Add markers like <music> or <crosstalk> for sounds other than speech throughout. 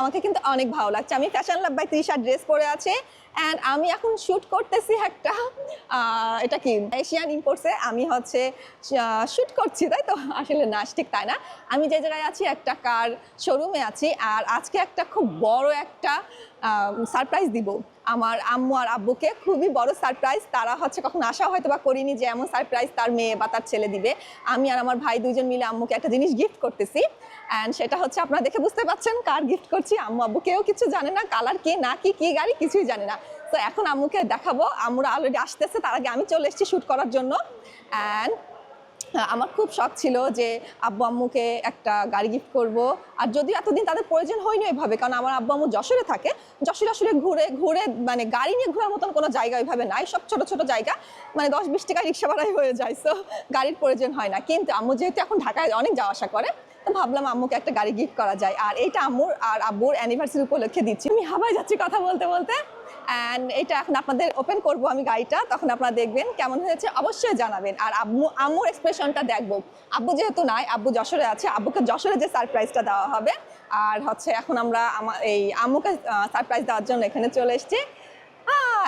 আমাকে কিন্তু অনেক ভালো লাগছে। আমি fashion love by Trisha dress পরে আছে অ্যান্ড আমি এখন শ্যুট করতেছি একটা এটা কি? এশিয়ান ইম্পোর্টসে আমি হচ্ছে শ্যুট করছি, তাই তো? আসলে না, ঠিক তাই না? আমি যে জায়গায় আছি একটা কার শোরুমে আছি আর আজকে একটা খুব বড় একটা সারপ্রাইজ দিব। আমার আম্মু আর আব্বুকে খুবই বড় সারপ্রাইজ তারা হচ্ছে কখন আশা হয়তো বা করিনি যে এমন সারপ্রাইজ তার মেয়ে বা তার ছেলে দিবে। আমি আর আমার ভাই দুইজন মিলে আম্মুকে একটা জিনিস গিফট করতেছি। অ্যান্ড সেটা হচ্ছে আপনারা দেখে বুঝতে পারছেন কার গিফট করছি। আম্মু আব্বু কেউ কিছু জানে না কালার কি, না কি কি গাড়ি, কিছুই জানে না। তো এখন আম্মুকে দেখাবো। আম্মুরা অলরেডি আসতেছে, তার আগে আমি চলে এসেছি শ্যুট করার জন্য। অ্যান্ড আমার খুব শখ ছিল যে আব্বু আম্মুকে একটা গাড়ি গিফট করব। আর যদিও এতদিন তাদের প্রয়োজন হয়নি ওইভাবে, কারণ আমার আব্বু আম্মু যশোরে থাকে, যশোরে আসলে ঘুরে ঘুরে মানে গাড়ি নিয়ে ঘোরার মতন কোনো জায়গা ওইভাবে নাই, সব ছোট ছোট জায়গা মানে দশ বিশ টাকা রিক্সা ভাড়াই হয়ে যায় সো গাড়ির প্রয়োজন হয় না। কিন্তু আম্মু যেহেতু এখন ঢাকায় অনেক যাওয়া আসা করে ভাবলাম আম্মুকে একটা গাড়ি গিফট করা যায়। আর এইটা আম্মুর আর আব্বুর অ্যানিভার্সারি উপলক্ষে দিচ্ছি। আমি হাবাই যাচ্ছি কথা বলতে বলতে অ্যান্ড এটা এখন আপনাদের ওপেন করব আমি গাড়িটা, তখন আপনারা দেখবেন কেমন হয়েছে, অবশ্যই জানাবেন। আর আম্মু, আম্মুর এক্সপ্রেশনটা দেখব। আব্বু যেহেতু নাই, আব্বু যশোরে আছে, আব্বুকে যশোরে যে সারপ্রাইজটা দেওয়া হবে, আর হচ্ছে এখন আমরা আমার এই আম্মুকে সারপ্রাইজ দেওয়ার জন্য এখানে চলে এসেছি।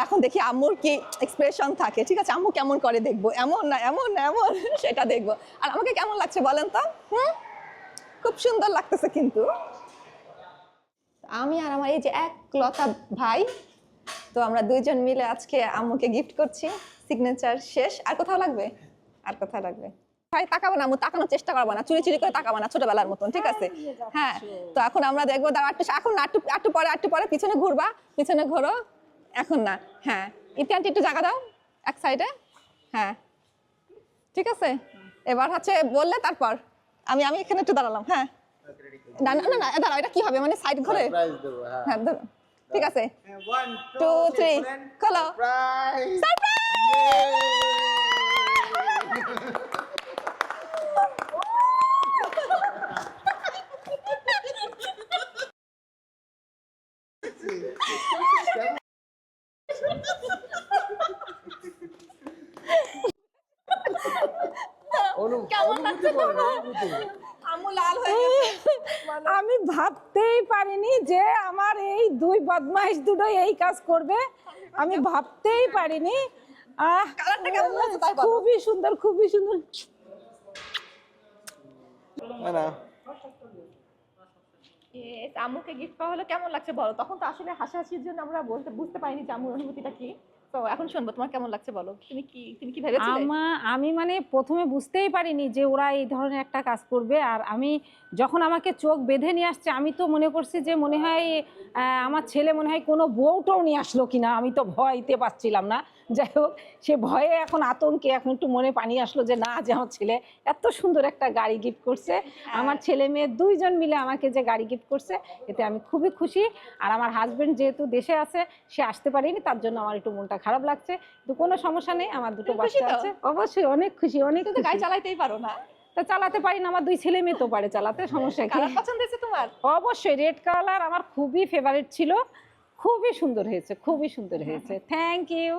এখন দেখি আম্মুর কি এক্সপ্রেশন থাকে। ঠিক আছে, আম্মু কেমন করে দেখব? এমন না এমন না, এমন <laughs> সেটা দেখব। আর আমাকে কেমন লাগছে বলেন তো? হুম? খুব সুন্দর লাগতেছে কিন্তু। আমি আর আমার এই যে এক লতা ভাই তো আমরা দুইজন মিলে আজকে আম্মুকে গিফট করছি। সিগনেচার শেষ। আর কোথাও লাগবে? আর কোথাও লাগবে? ভাই তাকাবো না আম্মু তাকানোর চেষ্টা করব না। চুরি চুরি করে তাকাবো না ছোটবেলার মতন ঠিক আছে? হ্যাঁ তো এখন আমরা দেখব দাঁড়া একটু এখন না একটু একটু পরে একটু পরে পিছনে ঘুরবা পিছনে ঘোরো। এখন না হ্যাঁ। ইতিহানটি একটু জায়গা দাও এক সাইডে। হ্যাঁ ঠিক আছে? এবার হচ্ছে বললে তারপর। আমি আমি এখানে একটু দাঁড়ালাম হ্যাঁ। না না না না দাঁড়াও এটা কি হবে? মানে সাইড ঘুরে? হ্যাঁ। হ্যাঁ ধরো। ঠিক আছে One, Two, three. খোলো। <laughs> কেমন লাগছে তোমার? হয়ে <laughs> আমি ভাবতেই পারিনি যে আমার এই দুই বদমাইশ দুটো এই কাজ করবে। আমি ভাবতেই পারিনি। খুবই সুন্দর খুবই সুন্দর। আম্মুকে গিফট পাওয়া হলো কেমন লাগছে বলো? তখন তো আসলে হাসাহাসির জন্য আমরা বলতে বুঝতে পারিনি যে আম্মুর অনুভূতিটা কি। তো এখন শুনব তোমার কেমন লাগছে বলো? তুমি কি তুমি কি ভেবেছিলে? আমা আমি মানে প্রথমে বুঝতেই পারিনি যে ওরা এই ধরনের একটা কাজ করবে। আর আমি যখন আমাকে চোখ বেঁধে নিয়ে আসছে আমি তো মনে করছি যে মনে হয় আমার ছেলে মনে হয় কোনো বউটাও নিয়ে আসলো কিনা আমি তো ভয়তে পাচ্ছিলাম না। যাই হোক সে ভয়ে এখন আতঙ্কে এখন একটু মনে পানি আসলো যে না যে আমার ছেলে এত সুন্দর একটা গাড়ি গিফট করছে। আমার ছেলে মেয়ে দুইজন মিলে আমাকে যে গাড়ি গিফট করছে এতে আমি খুবই খুশি। আর আমার হাজবেন্ড যেহেতু দেশে আছে সে আসতে পারেনি তার জন্য আমার একটু মনটা খারাপ লাগছে তো কোনো সমস্যা নেই আমার দুটো বাচ্চা আছে। অবশ্যই অনেক খুশি অনেক তো গাড়ি চালাতেই চালাইতেই পারো না। তা চালাতে পারি না আমার দুই ছেলে মেয়ে তো পারে চালাতে সমস্যা কি? পছন্দ হয়েছে তোমার? অবশ্যই রেড কালার আমার খুবই ফেভারিট ছিল। খুবই সুন্দর হয়েছে খুবই সুন্দর হয়েছে। Thank you